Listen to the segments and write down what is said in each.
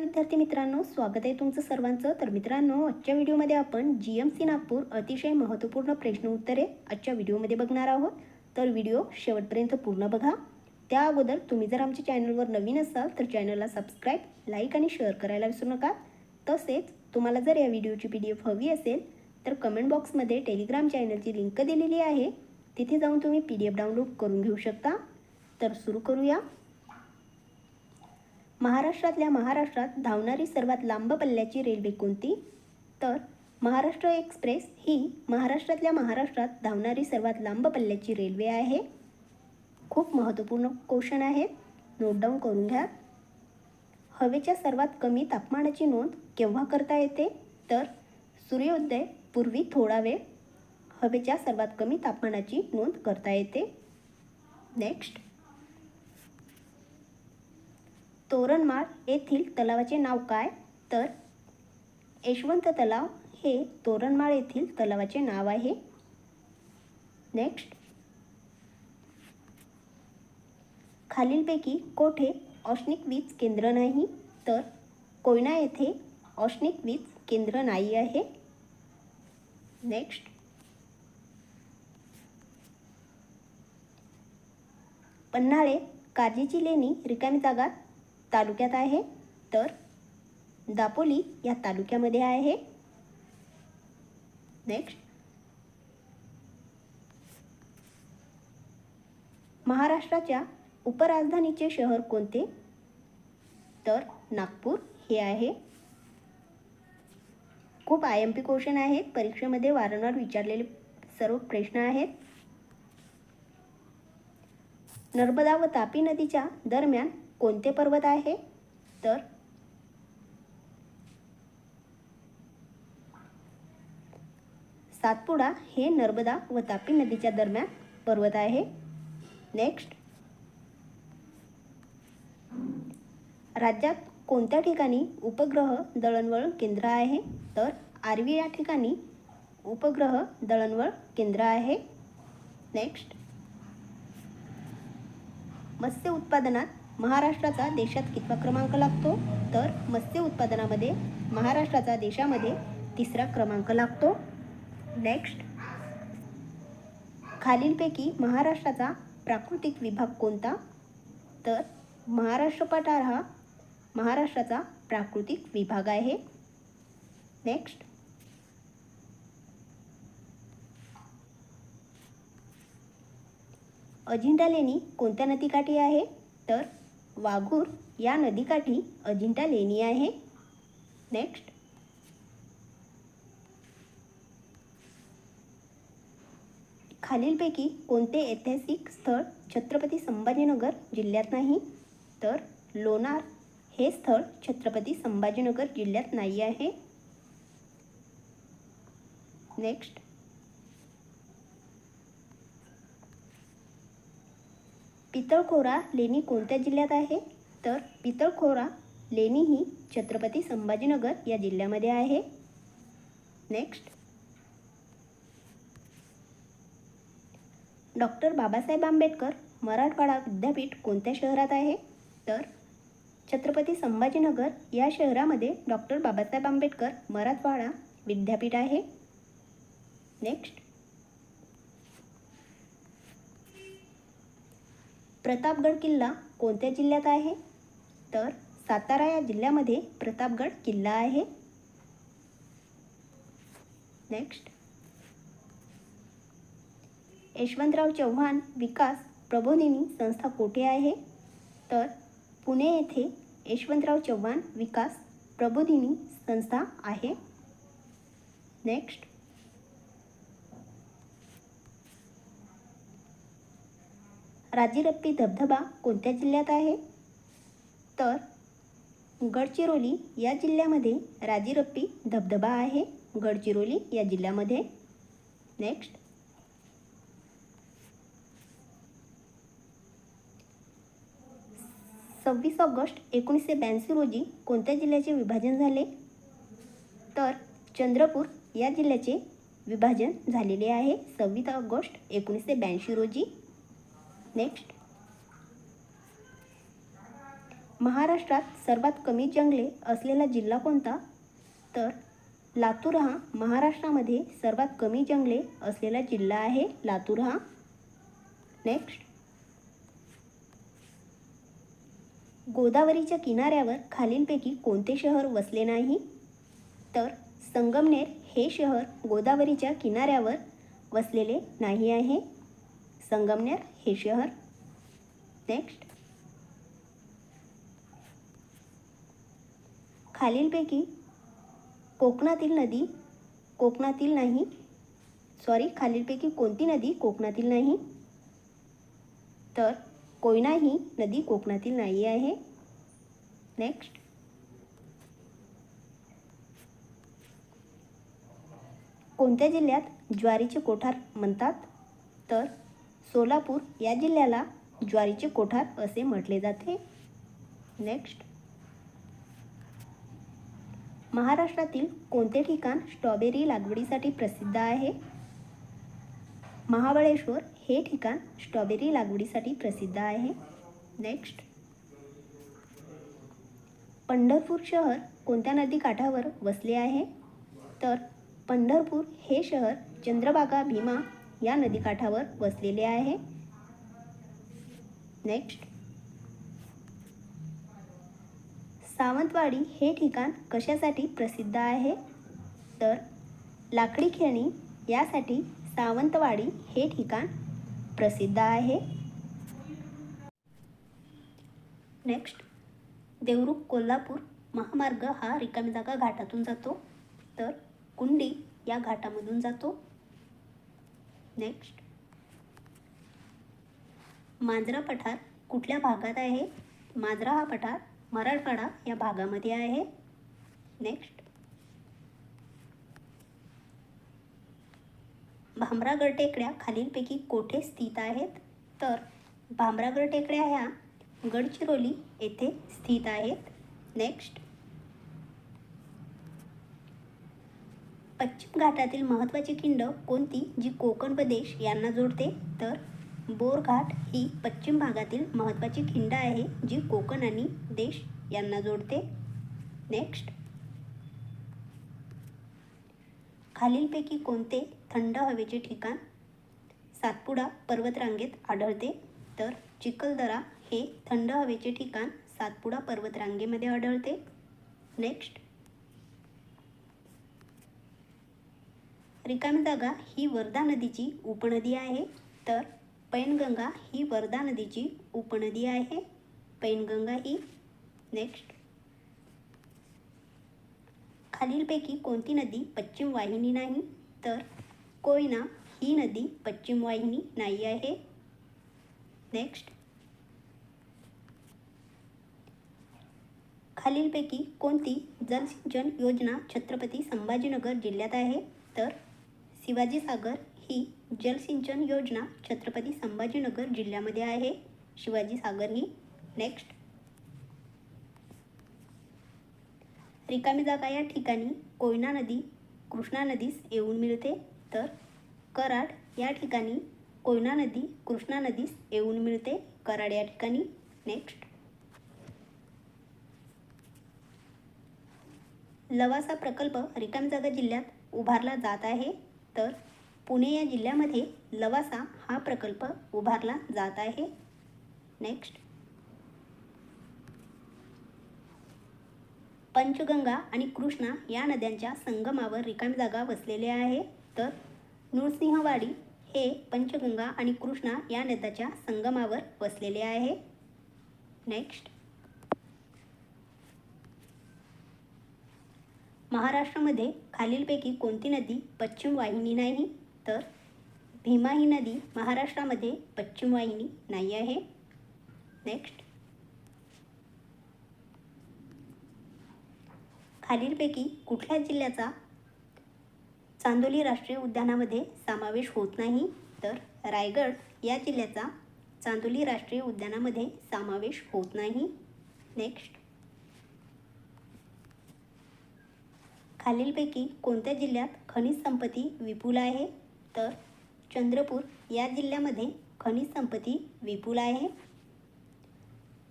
विद्यार्थी मित्रांनो स्वागत आहे तुमचं सर्वांचं. तर मित्रांनो आजच्या व्हिडिओमध्ये आपण जी एम सी नागपूर अतिशय महत्त्वपूर्ण प्रश्न उत्तरे आजच्या व्हिडिओमध्ये बघणार आहोत. तर व्हिडिओ शेवटपर्यंत पूर्ण बघा. त्या अगोदर तुम्ही जर आमच्या चॅनलवर नवीन असाल तर चॅनलला सबस्क्राईब लाईक आणि शेअर करायला विसरू नका. तसेच तुम्हाला जर या व्हिडिओची पी डी एफ हवी असेल तर कमेंट बॉक्समध्ये टेलिग्राम चॅनलची लिंक दिलेली आहे. तिथे जाऊन तुम्ही पी डी एफ डाउनलोड करून घेऊ शकता. तर सुरू करूया. महाराष्ट्रातल्या महाराष्ट्रात धावणारी सर्वात लांब पल्ल्याची रेल्वे कोणती? तर महाराष्ट्र एक्सप्रेस ही महाराष्ट्रातल्या महाराष्ट्रात धावणारी सर्वात लांब पल्ल्याची रेल्वे आहे. खूप महत्त्वपूर्ण क्वेश्चन आहेत नोट डाऊन करून घ्या. हवेच्या सर्वात कमी तापमानाची नोंद केव्हा करता येते? तर सूर्योदय पूर्वी थोडा वेळ हवेच्या सर्वात कमी तापमानाची नोंद करता येते. नेक्स्ट. तोरणमाळ येथील तलावाचे नाव काय? तर यशवंत तलाव हे तोरणमाळ येथील तलावाचे नाव आहे. नेक्स्ट खालीलपैकी कोठे औष्णिक वीज केंद्र नाही? तर कोयना येथे औष्णिक वीज केंद्र नाही आहे. नेक्स्ट पन्हाळे काजीची लेणी रिकामी जागा तालुक्यात आहे तर दापोली या तालुक्यामध्ये आहे. नेक्स्ट महाराष्ट्राच्या उपराजधानीचे शहर कोणते? तर नागपूर हे आहे. खूप आय एम पी क्वेश्चन आहेत परीक्षेमध्ये वारंवार विचारलेले सर्व प्रश्न आहेत. नर्मदा व तापी नदीच्या दरम्यान कोणते पर्वत आहे? तर सातपुडा हे नर्मदा व तापी नदीच्या दरम्यान पर्वत आहे. नेक्स्ट राज्यात कोणत्या ठिकाणी उपग्रह दळणवळण केंद्र आहे? तर आर्वी या ठिकाणी उपग्रह दळणवळ केंद्र आहे. नेक्स्ट मत्स्य उत्पादनात महाराष्ट्राचा देशात कितवा क्रमांक लागतो? तर मत्स्य उत्पादनामध्ये महाराष्ट्राचा देशामध्ये तिसरा क्रमांक लागतो. नेक्स्ट खालीलपैकी महाराष्ट्राचा प्राकृतिक विभाग कोणता? तर महाराष्ट्र पठार हा महाराष्ट्राचा प्राकृतिक विभाग आहे. नेक्स्ट अजिंठा लेणी कोणत्या नदीकाठी आहे? तर वाघूर या नदीकाठी अजिंठा लेणी आहे. नेक्स्ट खालीलपैकी कोणते ऐतिहासिक स्थळ छत्रपती संभाजीनगर जिल्ह्यात नाही? तर लोणार हे स्थळ छत्रपती संभाजीनगर जिल्ह्यात नाही आहे. नेक्स्ट पितळखोरा लेणी कोणत्या जिल्ह्यात आहे? तर पितळखोरा लेणी ही छत्रपती संभाजीनगर या जिल्ह्यामध्ये आहे. नेक्स्ट डॉक्टर बाबासाहेब आंबेडकर मराठवाडा विद्यापीठ कोणत्या शहरात आहे? तर छत्रपती संभाजीनगर या शहरामध्ये डॉक्टर बाबासाहेब आंबेडकर मराठवाडा विद्यापीठ आहे. नेक्स्ट प्रतापगड किल्ला कोणत्या जिल्ह्यात आहे? तर सातारा या जिल्ह्यामध्ये प्रतापगड किल्ला आहे. नेक्स्ट यशवंतराव चव्हाण विकास प्रबोधिनी संस्था कोठे आहे? तर पुणे येथे यशवंतराव चव्हाण विकास प्रबोधिनी संस्था आहे. नेक्स्ट राजीरप्पी धबधबा कोणत्या जिल्ह्यात आहे? तर गडचिरोली या जिल्ह्यामध्ये राजीरप्पी धबधबा आहे. गडचिरोली या जिल्ह्यामध्ये. नेक्स्ट सव्वीस ऑगस्ट एकोणीसशे ब्याऐंशी रोजी कोणत्या जिल्ह्याचे विभाजन झाले? तर चंद्रपूर या जिल्ह्याचे विभाजन झालेले आहे. सव्वीस ऑगस्ट एकोणीसशे ब्याऐंशी रोजी. नेक्स्ट महाराष्ट्रात सर्वात कमी जंगले असलेला जिल्हा कोणता? तर लातूर हा महाराष्ट्रामध्ये सर्वात कमी जंगले असलेला जिल्हा आहे. लातूर हा. नेक्स्ट गोदावरीच्या किनाऱ्यावर खालीलपैकी कोणते शहर वसले नाही? तर संगमनेर हे शहर गोदावरीच्या किनाऱ्यावर वसलेले नाही आहे. संगमनेर हे शहर. नेक्स्ट खालीलपैकी कोकणातील नदी कोकणातील नाही. सॉरी खालीलपैकी कोणती नदी कोकणातील नाही? तर कोयना ही नदी कोकणातील नाही आहे. नेक्स्ट कोणत्या जिल्ह्यात ज्वारीचे कोठार म्हणतात? तर सोलापूर या जिल्ह्याला ज्वारीचे कोठार असे म्हटले जाते. नेक्स्ट महाराष्ट्रातील कोणते ठिकाण स्ट्रॉबेरी लागवडीसाठी प्रसिद्ध आहे? महाबळेश्वर हे ठिकाण स्ट्रॉबेरी लागवडीसाठी प्रसिद्ध आहे. नेक्स्ट पंढरपूर शहर कोणत्या नदी काठावर वसले आहे? तर पंढरपूर हे शहर चंद्रभागा भीमा या नदीकाठावर वसलेले आहे. नेक्स्ट सावंतवाडी हे ठिकाण कशासाठी प्रसिद्ध आहे? तर लाकडी खेळणी यासाठी सावंतवाडी हे ठिकाण प्रसिद्ध आहे. नेक्स्ट देवरुख कोल्हापूर महामार्ग हा रिकामी जागा घाटातून जातो. तर कुंडी या घाटामधून जातो. नेक्स्ट मांजरा पठार कुठल्या भागात आहे? मांजरा हा पठार मराठवाडा या भागामध्ये आहे. नेक्स्ट भामरागड टेकड्या खालीलपैकी कोठे स्थित आहेत? तर भामरागड टेकड्या ह्या गडचिरोली येथे स्थित आहेत. नेक्स्ट पश्चिम घाटातील महत्त्वाची खिंड कोणती जी कोकण व देश यांना जोडते? तर बोरघाट ही पश्चिम भागातील महत्त्वाची खिंड आहे जी कोकण आणि देश यांना जोडते. नेक्स्ट. खालीलपैकी कोणते थंड हवेचे ठिकाण? सातपुडा पर्वतरांगेत आढळते. तर चिखलदरा हे थंड हवेचे ठिकाण सातपुडा पर्वतरांगेमध्ये आढळते. नेक्स्ट. रिकामी जागा ही वर्धा नदीची उपनदी आहे. तर पैनगंगा ही वर्धा नदीची उपनदी आहे. पैनगंगा ही नेक्स्ट खालीलपैकी कोणती नदी पश्चिम वाहिनी नाही? तर कोयना ही नदी पश्चिम वाहिनी नाही आहे. नेक्स्ट खालीलपैकी कोणती जलसिंचन योजना छत्रपती संभाजीनगर जिल्ह्यात आहे? तर शिवाजी सागर ही जलसिंचन योजना छत्रपती संभाजीनगर जिल्ह्यामध्ये आहे. शिवाजी सागर ही नेक्स्ट रिकामी जागा या ठिकाणी कोयना नदी कृष्णा नदीस येऊन मिळते. तर कराड या ठिकाणी कोयना नदी कृष्णा नदीस येऊन मिळते. कराड या ठिकाणी नेक्स्ट लवासा प्रकल्प रिकामी जागा जिल्ह्यात उभारला जात आहे. तर पुणे या जिल्ह्यामध्ये लवासा हा प्रकल्प उभारला जात आहे. नेक्स्ट पंचगंगा आणि कृष्णा या नद्यांच्या संगमावर रिकामी जागा वसलेल्या आहे. तर नृसिंहवाडी हे पंचगंगा आणि कृष्णा या नद्याच्या संगमावर वसलेले आहे. नेक्स्ट महाराष्ट्रामध्ये खालीलपैकी कोणती नदी पश्चिम वाहिनी नाही? तर भीमा ही नदी महाराष्ट्रामध्ये पश्चिम वाहिनी नाही आहे. नेक्स्ट खालीलपैकी कुठल्या जिल्ह्याचा चांदोली राष्ट्रीय उद्यानामध्ये समावेश होत नाही? तर रायगड या जिल्ह्याचा चांदोली राष्ट्रीय उद्यानामध्ये समावेश होत नाही. नेक्स्ट खालीलपैकी कोणत्या जिल्ह्यात खनिज संपत्ती विपुल आहे? तर चंद्रपूर या जिल्ह्यामध्ये खनिज संपत्ती विपुल आहे.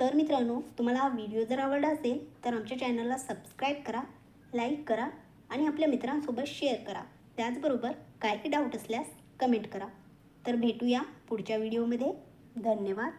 तर मित्रांनो तुम्हाला हा व्हिडिओ जर आवडला असेल तर आमच्या चॅनलला सबस्क्राईब करा लाईक करा आणि आपल्या मित्रांसोबत शेअर करा. त्याचबरोबर काही डाऊट असल्यास कमेंट करा. तर भेटूया पुढच्या व्हिडिओमध्ये. धन्यवाद.